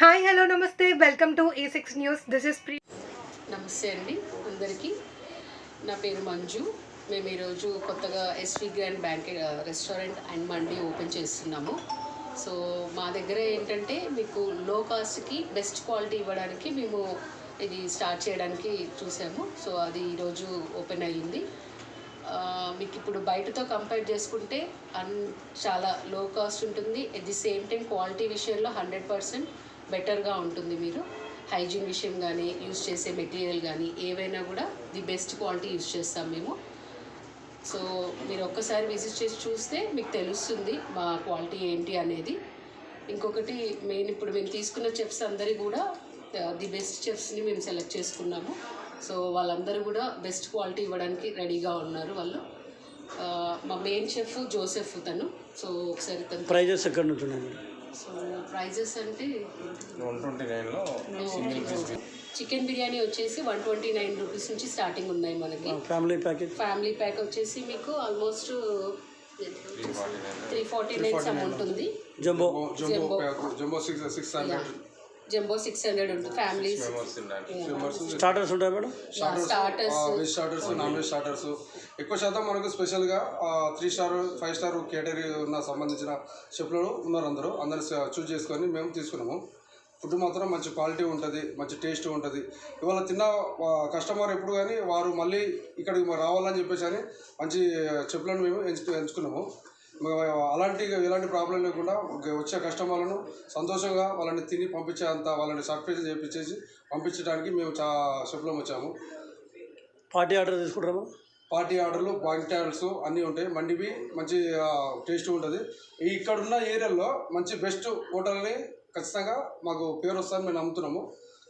Hi hello నమస్తే. Welcome to A six news this is pre నమస్తే అండి అందరికీ. నా పేరు మంజు. మేము ఈరోజు కొత్తగా SV grand bank restaurant and mandi open చేస్తున్నాము. సో మా దగ్గర ఏంటంటే మీకు లో కాస్ట్కి బెస్ట్ క్వాలిటీ ఇవ్వడానికి మేము ఇది స్టార్ట్ చేయడానికి చూసాము. సో అది ఈరోజు ఓపెన్ అయ్యింది. మీకు ఇప్పుడు బయటతో కంపేర్ చేసుకుంటే అన్ చాలా లో కాస్ట్ ఉంటుంది. At the same time quality విషయంలో హండ్రెడ్ పర్సెంట్ బెటర్గా ఉంటుంది మీరు. హైజీన్ విషయం కానీ యూజ్ చేసే మెటీరియల్ కానీ ఏవైనా కూడా ది బెస్ట్ క్వాలిటీ యూజ్ చేస్తాం మేము. సో మీరు ఒక్కసారి విజిట్ చేసి చూస్తే మీకు తెలుస్తుంది మా క్వాలిటీ ఏంటి అనేది. ఇంకొకటి మెయిన్ ఇప్పుడు మేము తీసుకున్న చెఫ్స్ అందరి కూడా ది బెస్ట్ చెఫ్స్ని మేము సెలెక్ట్ చేసుకున్నాము. సో వాళ్ళందరూ కూడా బెస్ట్ క్వాలిటీ ఇవ్వడానికి రెడీగా ఉన్నారు వాళ్ళు. మా మెయిన్ చెఫ్ జోసెఫ్ తను. సో ఒకసారి తను ప్రైజెస్ ఎక్కడ నుంచి సో ప్రైజెస్ అంటే వన్ ట్వంటీ నైన్లో సింగిల్ పీస్ చికెన్ బిర్యానీ వచ్చేసి వన్ ట్వంటీ నైన్ రూపీస్ నుంచి స్టార్టింగ్ ఉన్నాయి మనకి. ఫ్యామిలీ ప్యాకేజ్ ఫ్యామిలీ ప్యాక్ వచ్చేసి మీకు almost three forty nine sum ఉంటుంది. Jumbo jumbo. Pack jumbo six six hundred jumbo six hundred ఉంటుంది స్టార్టర్స్ ఉంటాయి madam? Starters veg starters non veg starters ఎక్కువ శాతం మనకు స్పెషల్గా three star five star category ఉన్న సంబంధించిన షెఫ్లు ఉన్నారు అందరూ. అందరు చూస్ చేసుకొని మేము తీసుకున్నాము. ఫుడ్ మాత్రం మంచి క్వాలిటీ ఉంటుంది మంచి టేస్ట్ ఉంటుంది. ఇవాళ తిన్న కస్టమర్ ఎప్పుడు కానీ వారు మళ్ళీ ఇక్కడికి రావాలని చెప్పేసి అని మంచి చెప్పులను మేము ఎంచు ఎంచుకున్నాము. అలాంటి ఎలాంటి ప్రాబ్లం లేకుండా వచ్చే కస్టమర్లను సంతోషంగా వాళ్ళని తిని పంపించే అంత వాళ్ళని సాటిస్ఫాక్షన్ చేయించేసి పంపించడానికి మేము చా షెఫ్లో వచ్చాము. పార్టీ ఆర్డర్ తీసుకుంటారా? పార్టీ ఆర్డర్లు బాంకిటాల్స్ అన్నీ ఉంటాయి. మండివి మంచి టేస్ట్ ఉంటుంది. ఈ ఇక్కడ ఉన్న ఏరియాలో మంచి బెస్ట్ హోటల్ని ఖచ్చితంగా మాకు పేరు వస్తుందని మేము నమ్ముతున్నాము.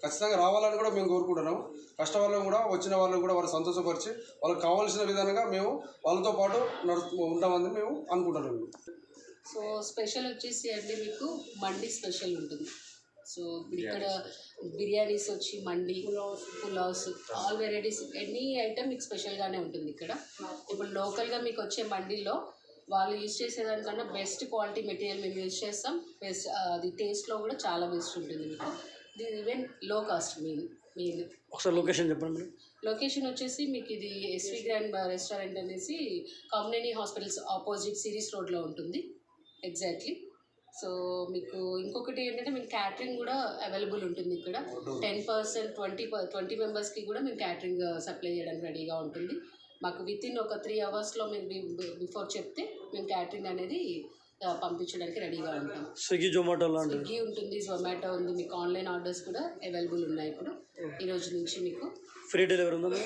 ఖచ్చితంగా రావాలని కూడా మేము కోరుకుంటున్నాము. కస్టమర్లను కూడా వచ్చిన వాళ్ళని కూడా వారు సంతోషపరిచి వాళ్ళకి కావాల్సిన విధంగా మేము వాళ్ళతో పాటు నడుస్తూ ఉంటామని మేము అనుకుంటున్నాము. సో స్పెషల్ వచ్చేసి అండి మీకు మండి స్పెషల్ ఉంటుంది. సో ఇక్కడ బిర్యానీస్ వచ్చి mandi pulavs all varieties any item మీకు స్పెషల్గానే ఉంటుంది ఇక్కడ. ఇప్పుడు లోకల్గా మీకు వచ్చే మండీలో వాళ్ళు యూజ్ చేసేదానికన్నా బెస్ట్ క్వాలిటీ మెటీరియల్ మేము యూజ్ చేస్తాం. బెస్ట్ అది టేస్ట్లో కూడా చాలా బెస్ట్ ఉంటుంది మీకు. ఇది ఈవెన్లో కాస్ట్ మెయిన్ మెయిన్ ఒకసారి లొకేషన్ చెప్పండి మేడం. లొకేషన్ వచ్చేసి మీకు ఇది ఎస్వి గ్రాండ్ రెస్టారెంట్ అనేసి కామినేని హాస్పిటల్స్ ఆపోజిట్ సిరీస్ రోడ్లో ఉంటుంది. ఎగ్జాక్ట్లీ. సో మీకు ఇంకొకటి ఏంటంటే మీకు క్యాటరింగ్ కూడా అవైలబుల్ ఉంటుంది ఇక్కడ. టెన్ పర్సెంట్ ట్వంటీ ట్వంటీ మెంబర్స్కి కూడా మేము క్యాటరింగ్ సప్లై చేయడానికి రెడీగా ఉంటుంది. మాకు విత్ ఇన్ ఒక త్రీ అవర్స్లో మేము బిఫోర్ చెప్తే మేము క్యాటరింగ్ అనేది పంపించడానికి రెడీగా ఉంటాం. స్విగ్గీ జొమాటో స్విగ్గీ ఉంటుంది జొమాటో ఉంది మీకు ఆన్లైన్ ఆర్డర్స్ కూడా అవైలబుల్ ఉన్నాయి ఇప్పుడు. ఈ రోజు నుంచి మీకు. ఫ్రీ డెలివరీ ఉందా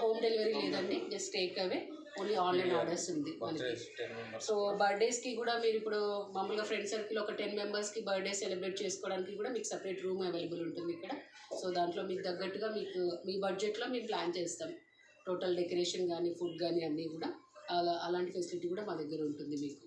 హోమ్ డెలివరీ లేదండి just take away. Only online orders ఉంది మనకి. సో బర్త్డేస్కి కూడా మీరు ఇప్పుడు మామూలుగా ఫ్రెండ్ సర్కిల్ ఒక టెన్ మెంబర్స్కి బర్త్డే సెలబ్రేట్ చేసుకోవడానికి కూడా మీకు సపరేట్ రూమ్ అవైలబుల్ ఉంటుంది ఇక్కడ. సో దాంట్లో మీకు తగ్గట్టుగా మీకు మీ బడ్జెట్లో మేము ప్లాన్ చేస్తాం. టోటల్ డెకరేషన్ కానీ ఫుడ్ కానీ అన్నీ కూడా. అలా అలాంటి ఫెసిలిటీ కూడా మా దగ్గర ఉంటుంది మీకు.